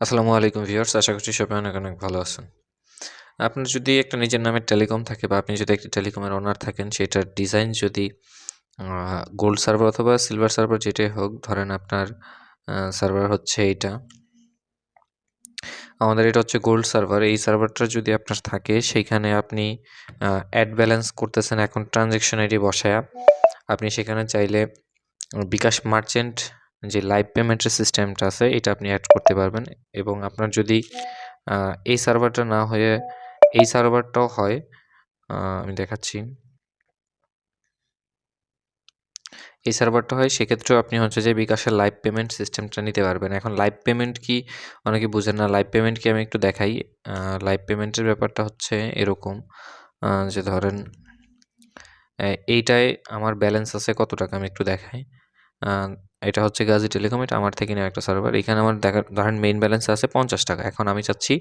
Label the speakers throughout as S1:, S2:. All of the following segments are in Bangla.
S1: আসসালামু আলাইকুম ভিউয়ার্স, আশা করছি সবাই অনেক অনেক ভালো আছেন। আপনার যদি একটা নিজের নামে টেলিকম থাকে বা আপনি যদি একটা টেলিকমের ওনার থাকেন, সেটার ডিজাইন যদি গোল্ড সার্ভার অথবা সিলভার সার্ভার যেটাই হোক, ধরেন আপনার সার্ভার হচ্ছে এইটা। আমাদের এটা হচ্ছে গোল্ড সার্ভার এই সার্ভারটা যদি আপনার থাকে সেইখানে আপনি অ্যাড ব্যালেন্স করতেছেন এখন ট্রানজ্যাকশন আইডি বসায়া। আপনি সেখানে চাইলে বিকাশ মার্চেন্ট যে লাইভ পেমেন্টের সিস্টেমটা আছে, এটা আপনি অ্যাড করতে পারবেন। এবং আপনার যদি এই সার্ভারটা না হয়ে, এই সার্ভারটাও হয় আমি দেখাচ্ছি। এই সার্ভারটা হয়, সেক্ষেত্রেও আপনি হচ্ছে যে বিকাশের লাইভ পেমেন্ট সিস্টেমটা নিতে পারবেন। এখন লাইভ পেমেন্ট কি, অনেকে বুঝেন না। লাইভ পেমেন্ট কি আমি একটু দেখাই। লাইভ পেমেন্টের ব্যাপারটা হচ্ছে এরকম। যে ধরেন এইটায় আমার ব্যালেন্স আছে কত টাকা? আমি একটু দেখাই। এটা হচ্ছে গাজী টেলিকম এটা আমার থেকে নেওয়া একটা সার্ভার এখানে আমার দেখা, ধরেন মেইন ব্যালেন্স আছে পঞ্চাশ টাকা। এখন আমি চাচ্ছি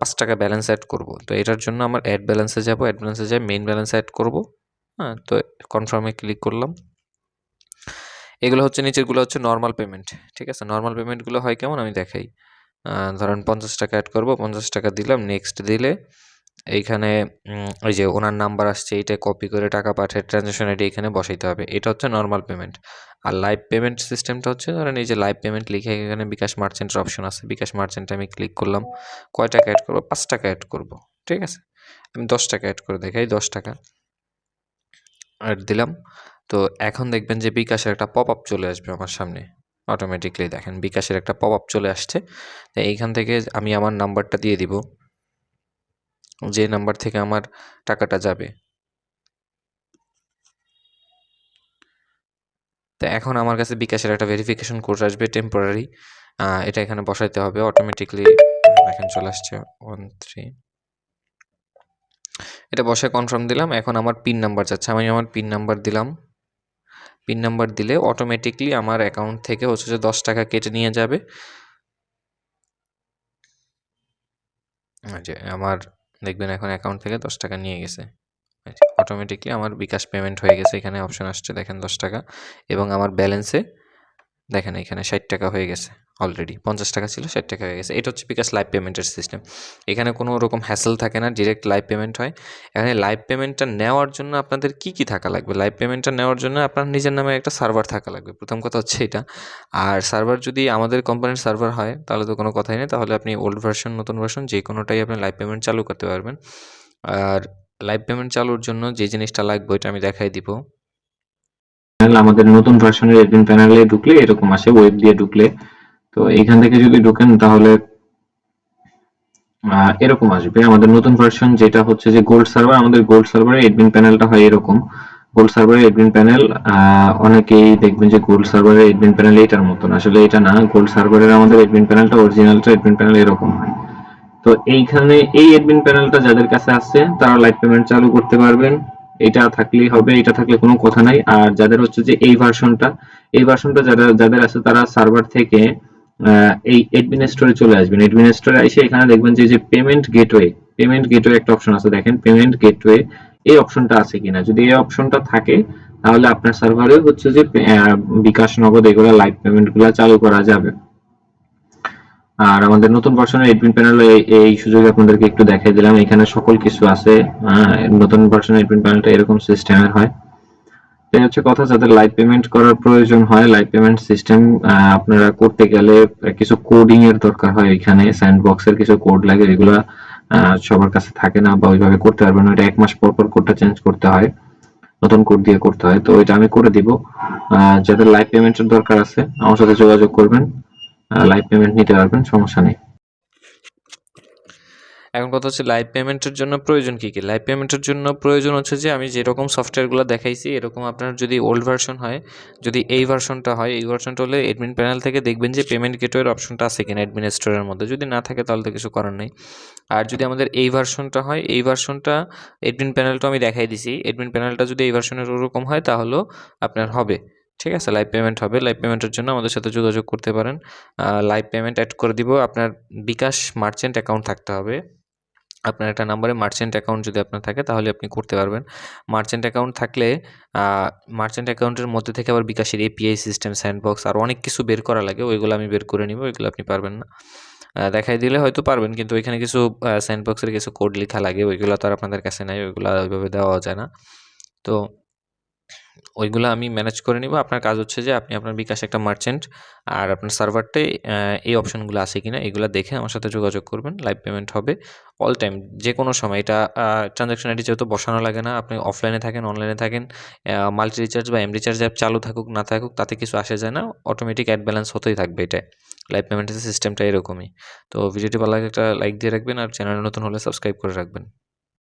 S1: পাঁচ টাকা ব্যালেন্স অ্যাড করব। তো এটার জন্য আমার অ্যাড ব্যালেন্সে যাব। অ্যাড ব্যালেন্সে যাই মেইন ব্যালেন্স অ্যাড করব। হ্যাঁ তো কনফার্মে ক্লিক করলাম। এগুলো হচ্ছে নিচেরগুলো হচ্ছে নর্মাল পেমেন্ট ঠিক আছে? নর্মাল পেমেন্টগুলো হয় কেমন? আমি দেখাই। ধরেন পঞ্চাশ টাকা অ্যাড করব, পঞ্চাশ টাকা দিলাম নেক্সট দিলে এইখানে ওই যে ওনার নাম্বার আসছে, এইটা কপি করে টাকা পাঠিয়ে ট্রানজ্যাকশন আইডি এখানে বসাইতে হবে। এটা হচ্ছে নর্মাল পেমেন্ট আর লাইভ পেমেন্ট সিস্টেমটা হচ্ছে, ধরেন এই যে লাইভ পেমেন্ট লিখে এখানে বিকাশ মার্চেন্টের অপশন আছে। বিকাশ মার্চেন্টে আমি ক্লিক করলাম, কয় টাকা অ্যাড করব? পাঁচ টাকা অ্যাড করব, ঠিক আছে? আমি দশ টাকা অ্যাড করে দেখাই, দশ টাকা অ্যাড দিলাম। তো এখন দেখবেন যে বিকাশের একটা পপ আপ চলে আসবে আমার সামনে অটোমেটিকলি দেখেন বিকাশের একটা পপ আপ চলে আসছে। তো এইখান থেকে আমি আমার নাম্বারটা দিয়ে দিব। যে নাম্বার থেকে আমার টাকাটা যাবে। তো এখন আমার কাছে বিকাশের একটা ভেরিফিকেশন কোড আসবে টেম্পোরারি এটা এখানে বসাইতে হবে অটোমেটিকলি এখন চলে আসছে ওয়ান থ্রি এটা বসে কনফার্ম দিলাম, এখন আমার পিন নাম্বার যাচ্ছে, আমি আমার পিন নাম্বার দিলাম। পিন নাম্বার দিলে অটোমেটিকলি আমার অ্যাকাউন্ট থেকে হচ্ছে যে দশ টাকা কেটে নিয়ে যাবে। যে আমার দেখবেন এখন অ্যাকাউন্ট থেকে দশ টাকা নিয়ে গেছে। অটোমেটিকলি আমার বিকাশ পেমেন্ট হয়ে গেছে, এখানে অপশন আসছে, দেখেন দশ টাকা। এবং আমার ব্যালেন্সে দেখেন এখানে ষাট টাকা হয়ে গেছে। অলরেডি পঞ্চাশ টাকা ছিল, ষাট টাকা হয়ে গেছে। এটা হচ্ছে বিকাশ লাইভ পেমেন্টের সিস্টেম এখানে কোনো রকম হ্যাসেল থাকে না ডিরেক্ট লাইভ পেমেন্ট হয়। এখানে লাইভ পেমেন্টটা নেওয়ার জন্য আপনাদের কি কি থাকা লাগবে? লাইভ পেমেন্টটা নেওয়ার জন্য আপনার নিজের নামে একটা সার্ভার থাকা লাগবে। প্রথম কথা হচ্ছে এটা। আর সার্ভার যদি আমাদের কোম্পানির সার্ভার হয়, তাহলে তো কোনো কথাই নেই। তাহলে আপনি ওল্ড ভার্সন নতুন ভার্সন যে কোনোটাই আপনি লাইভ পেমেন্ট চালু করতে পারবেন। আর লাইভ পেমেন্ট চালুর জন্য যে জিনিসটা লাগবে, ওইটা আমি দেখাই দিব।
S2: আমাদের নতুন ভার্সনের এডমিন প্যানেলে ঢুকলে এরকম আসে ওয়েব দিয়ে ঢুকলে। তো এখান থেকে যদি ঢোকেন, তাহলে এরকম আসবে। আমাদের নতুন ভার্সন যেটা হচ্ছে যে গোল্ড সার্ভার আমাদের গোল্ড সার্ভারে এডমিন প্যানেলটা হয় এরকম। গোল্ড সার্ভারের এডমিন প্যানেল অনেকেই দেখবেন যে গোল্ড সার্ভারের এডমিন প্যানেল এটার মতন। আসলে এটা না গোল্ড সার্ভারের আমাদের এডমিন প্যানেলটা অরিজিনালটা এডমিন প্যানেল এরকম হয়। তো এইখানে এই এডমিন প্যানেলটা যাদের কাছে আছে, তারা লাইভ পেমেন্ট চালু করতে পারবেন। এটা থাকলেই হবে, এটা থাকলে কোনো কথা নাই। আর যাদের হচ্ছে যে এই ভার্সনটা এই ভার্সনটা যারা, যাদের আছে তারা সার্ভার থেকে এই অ্যাডমিনিস্ট্রেটরে চলে আসবেন। অ্যাডমিনিস্ট্রেটরে এসে এখানে দেখবেন যে পেমেন্ট গেটওয়ে পেমেন্ট গেটওয়ে একটা অপশন আছে। দেখেন পেমেন্ট গেটওয়ে এই অপশনটা আছে কিনা? যদি এই অপশনটা থাকে, তাহলে আপনার সার্ভারে হচ্ছে যে বিকাশ নগদ এগুলো লাইভ পেমেন্টগুলো চালু করা যাবে। আর আমাদের নতুন ভার্সনের এডমিন প্যানেলে এই সুযোগে আপনাদেরকে একটু দেখাই দিলাম। এখানে সকল কিছু আছে। নতুন ভার্সনের এডমিন প্যানেলটা এরকম সিস্টেমের হয়। এই হচ্ছে কথা, যাদের লাইভ পেমেন্ট করার প্রয়োজন হয় লাইভ পেমেন্ট সিস্টেম আপনারা করতে গেলে কিছু কোডিং এর দরকার হয় এখানে স্যান্ডবক্সের কিছু কোড লাগে, এগুলা সবার কাছে থাকে না বা ওইভাবে করতে পারবেন ওইটা এক মাস পর পর কোডটা চেঞ্জ করতে হয়, নতুন কোড দিয়ে করতে হয়। তো এটা আমি করে দিব। যাদের লাইভ পেমেন্টের দরকার আছে, আমার সাথে যোগাযোগ করবেন লাইভ পেমেন্ট নিতে পারবেন, সমস্যা নেই।
S1: এখন কথা হচ্ছে লাইভ পেমেন্টের জন্য প্রয়োজন কী কী? লাইভ পেমেন্টের জন্য প্রয়োজন হচ্ছে যে, আমি যেরকম সফটওয়্যারগুলো দেখাইছি, এরকম আপনার যদি ওল্ড ভার্সন হয়, যদি এই ভার্সনটা হয়, এই ভার্সনটা হলে অ্যাডমিন প্যানেল থেকে দেখবেন যে পেমেন্ট গেটওয়ের অপশনটা আছে কিনা অ্যাডমিন স্টোরের মধ্যে। যদি না থাকে, তাহলে তো কিছু করার নেই। আর যদি আমাদের এই ভার্সনটা হয়, এই ভার্সনটা অ্যাডমিন প্যানেলটা আমি দেখাই দিছি। অ্যাডমিন প্যানেলটা যদি এই ভার্সনের ওরকম হয়, তাহলেও আপনার হবে। ঠিক আছে? লাইভ পেমেন্ট হবে। লাইভ পেমেন্টের জন্য আমাদের সাথে যোগাযোগ করতে পারেন। লাইভ পেমেন্ট অ্যাড করে দিব। আপনার বিকাশ মার্চেন্ট অ্যাকাউন্ট থাকতে হবে। আপনার একটা নাম্বারে মার্চেন্ট অ্যাকাউন্ট যদি আপনার থাকে, তাহলে আপনি করতে পারবেন। মার্চেন্ট অ্যাকাউন্ট থাকলে মার্চেন্ট অ্যাকাউন্টের মধ্যে থেকে আবার বিকাশের এপিআই সিস্টেম স্যান্ডবক্স আর অনেক কিছু বের করা লাগে, ওইগুলো আমি বের করে নিব, ওইগুলো আপনি পারবেন না। দেখাই দিলে হয়তো পারবেন, কিন্তু ওইখানে কিছু স্যান্ডবক্সের কিছু কোড লেখা লাগে, ওইগুলো তো আর আপনাদের কাছে নাই, ওইগুলো ওইভাবে দেওয়া যায় না। তো ওইগুলো আমি ম্যানেজ করে নিব। আপনার কাজ হচ্ছে যে, আপনি আপনার বিকাশ একটা মার্চেন্ট আর আপনার সার্ভারটাই এই অপশনগুলো আছে কিনা, এগুলো দেখে আমার সাথে যোগাযোগ করবেন লাইভ পেমেন্ট হবে অল টাইম যে কোনো সময়। এটা ট্রানজাকশন আইডি যেহেতু বসানো লাগে না, আপনি অফলাইনে থাকেন অনলাইনে থাকেন মাল্টি রিচার্জ বা এম রিচার্জ অ্যাপ চালু থাকুক, না থাকুক, তাতে কিছু আসে যায় না অটোমেটিক অ্যাড ব্যালেন্স হতেই থাকবে এটা। লাইভ পেমেন্টের সিস্টেমটা এরকমই। তো ভিডিওটি ভালো লাগে একটা লাইক দিয়ে রাখবেন আর চ্যানেল নতুন হলে সাবস্ক্রাইব করে রাখবেন।